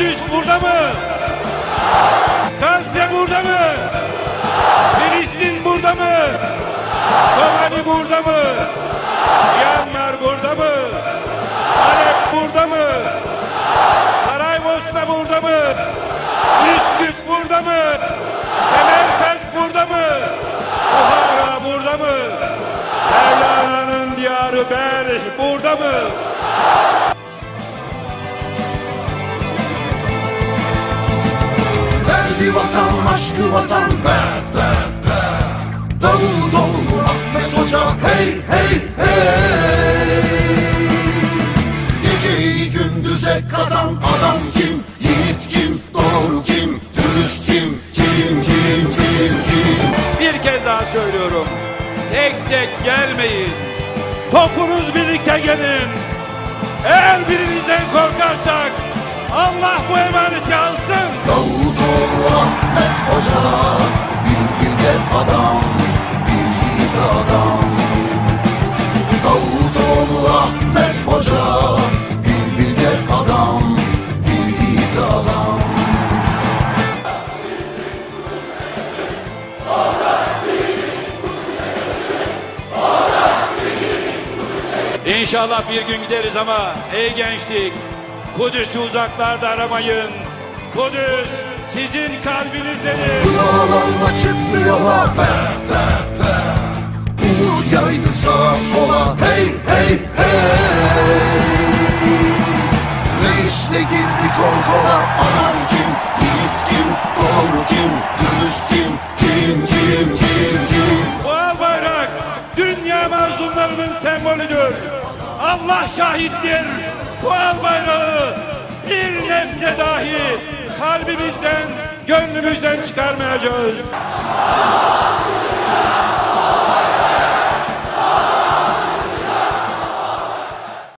burada mı? Gazze burada mı? Filistin burada mı? Somali burada mı? Myanmar burada mı? Halep burada mı? Saraybosna burada mı? Üsküp burada mı? Semerkant burada mı? Buhara burada mı? Mevlana'nın diyarı Berh burada mı? Derdi vatan, aşkı vatan Ver, ver, ver Davutoğlu, Ahmet Hoca Hey, hey, hey Geceyi gündüze katan adam kim? Yiğit kim? Doğru kim? Dürüst kim? Kim, kim, kim, kim? Bir kez daha söylüyorum. Tek tek gelmeyin. Topunuz birlikte gelin. Eğer birinizden korkarsak Hoca Bir bilge adam, bir yiğit adam. Davutoğlu, Ahmet Hoca Bir bilge adam, bir yiğit adam. İnşallah bir gün gideriz ama ey gençlik Kudüs'ü uzaklarda aramayın. Kudüs sizin kalbinizdedir. Yağlarla çıktı yola Be be be Umut yaydı sağa sola Hey hey hey Reisle girdi kol kola Aman kim, yiğit kim, doğru kim, dürüst kim Kim kim kim kim Bu al bayrak dünya mazlumlarının sembolüdür. Allah şahittir. Bu al bayrağı bir nebze dahi kalbimizden, gönlümüzden çıkarmayacağız.